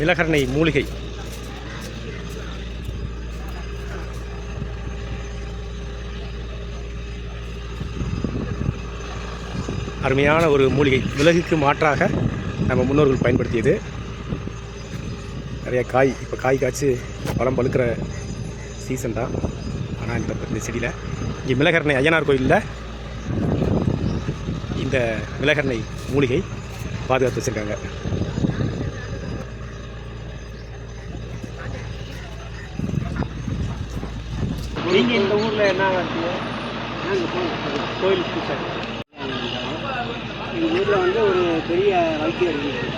மிளகரணை மூலிகை. அருமையான ஒரு மூலிகை. மிளகுக்கு மாற்றாக நம்ம முன்னோர்கள் பயன்படுத்தியது. நிறைய காய் இப்போ காய் காய்ச்சி பழம் பழுக்கிற சீசன் தான். ஆனால் இந்த இந்த செடியில். இங்கே மிளகரணை ஐயனார் கோயிலில் இந்த மிளகரணை மூலிகை பாதுகாத்து வச்சுருக்காங்க. நீங்கள் இந்த ஊரில் என்ன இருக்கீங்க கோயில் பூசாரி எங்கள் ஊரில் வந்து ஒரு பெரிய வைத்தியர் இருந்தார்.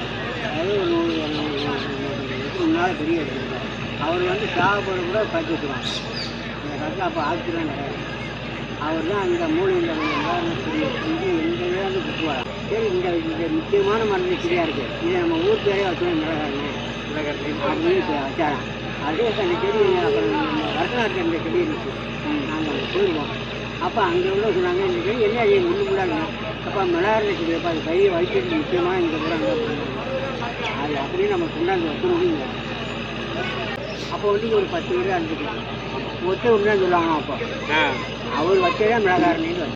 அதாவது ஒரு நூறு முன்னால் பெரிய அவர் வந்து சாகப்பட கூட பச்சு இந்த கட்டில் அப்போ ஆக்சிடென்ட் நிறைய அவர் தான் அந்த மூலிகை எல்லாரும் பெரிய இங்கே வந்து குத்துவார். சரி இந்த இந்த முக்கியமான மருந்து சரியாக இருக்குது இதை நம்ம ஊர் பேரே வச்சு மிளகாய் அப்படின்னு வச்சாராம். அதே அந்த செடி அப்புறம் வரலாற்று அந்த செடி இருந்துச்சு நாங்கள் அங்கே போயிருவோம். அப்போ அங்கே உள்ள சொன்னாங்க இந்த செடி என்ன அது முள்ளு முள்ளாங்க அப்போ மிளகாய் செடி அப்போ அது கையை வைக்கிறது முக்கியமாக இங்கே அங்கே அது அப்படியே நம்ம கொண்டாந்து வைக்க முடியுங்க அப்போ வந்து ஒரு பத்து பேர் இருந்துக்கலாம் ஒத்த உண்மையாக சொல்லுவாங்க அப்போ. அவர் வச்சதே மிளகாரணின்னு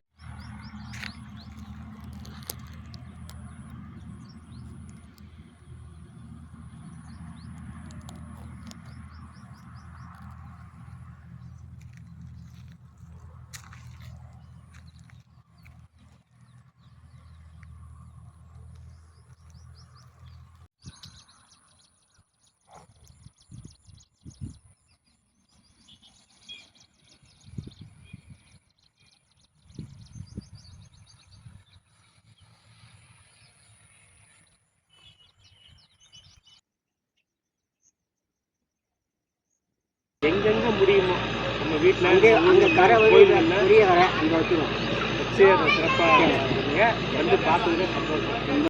எங்கெங்க முடியுமோ. நம்ம வீட்டில் அங்கே அங்கே கரை வந்து பெரிய கரை அங்கே வச்சுருவோம். வச்சு அதை சிறப்பாக வந்து பார்த்துக்கிட்டே சந்தோஷம்.